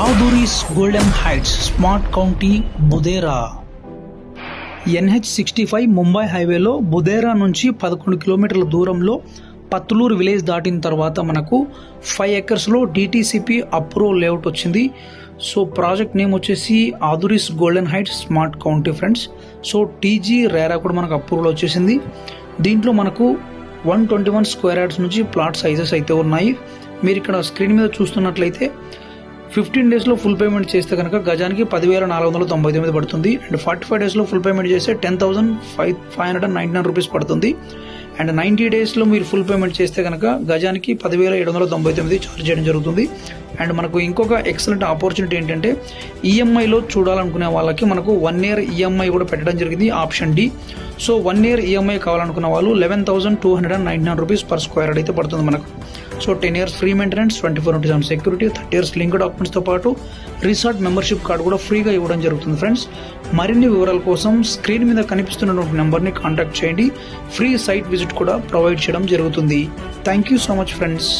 Aduris golden heights smart county Budera NH sixty five Mumbai హైవేలో బుదేరా నుంచి పదకొండు కిలోమీటర్ల దూరంలో పత్తులూరు విలేజ్ దాటిన తర్వాత మనకు ఫైవ్ ఎకర్స్లో డిటీసీపీ అప్రూవల్ లేఅవుట్ వచ్చింది. సో ప్రాజెక్ట్ నేమ్ వచ్చేసి Aduris golden heights smart county friends. So T G కూడా మనకు అప్రూవల్ వచ్చేసింది. దీంట్లో మనకు one twenty one square yards నుంచి ప్లాట్ సైజెస్ అయితే ఉన్నాయి. మీరు ఇక్కడ స్క్రీన్ మీద చూస్తున్నట్లయితే ఫిఫ్టీన్ డేస్లో ఫుల్ పేమెంట్ చేస్తే కనుక గజానికి పదివేల నాలుగు వందల తొంభై తొమ్మిది పడుతుంది. అండ్ ఫార్టీ ఫైవ్ డేస్లో ఫుల్ పేమెంట్ చేస్తే ten thousand five five hundred and ninety nine rupees పడుతుంది. అండ్ నైంటీ డేస్లో మీరు ఫుల్ పేమెంట్ చేస్తే కనుక గజానికి పదివేల ఏడు వందల తొంభై తొమ్మిది ఛార్జ్ చేయడం జరుగుతుంది. అండ్ మనకు ఇంకొక ఎక్సలెంట్ ఆపర్చునిటీ ఏంటంటే ఈఎంఐలో చూడాలనుకునే వాళ్ళకి మనకు వన్ ఇయర్ ఈఎంఐ కూడా పెట్టడం జరిగింది ఆప్షన్ డి. సో వన్ ఇయర్ ఈఎంఐ కావాలనుకున్న వాళ్ళు eleven thousand two hundred and ninety nine rupees per square అయితే పడుతుంది మనకు. So ten years free maintenance twenty four into seven security thirty years link డాక్యుమెంట్స్తో పాటు రిసార్ట్ మెంబర్షిప్ కార్డు కూడా ఫ్రీగా ఇవ్వడం జరుగుతుంది ఫ్రెండ్స్ మరిన్ని వివరాల కోసం స్క్రీన్ మీద కనిపిస్తున్నటువంటి నెంబర్ని కాంటాక్ట్ చేయండి. ఫ్రీ సైట్ విజిట్ కూడా ప్రొవైడ్ చేయడం జరుగుతుంది. Thank you so much friends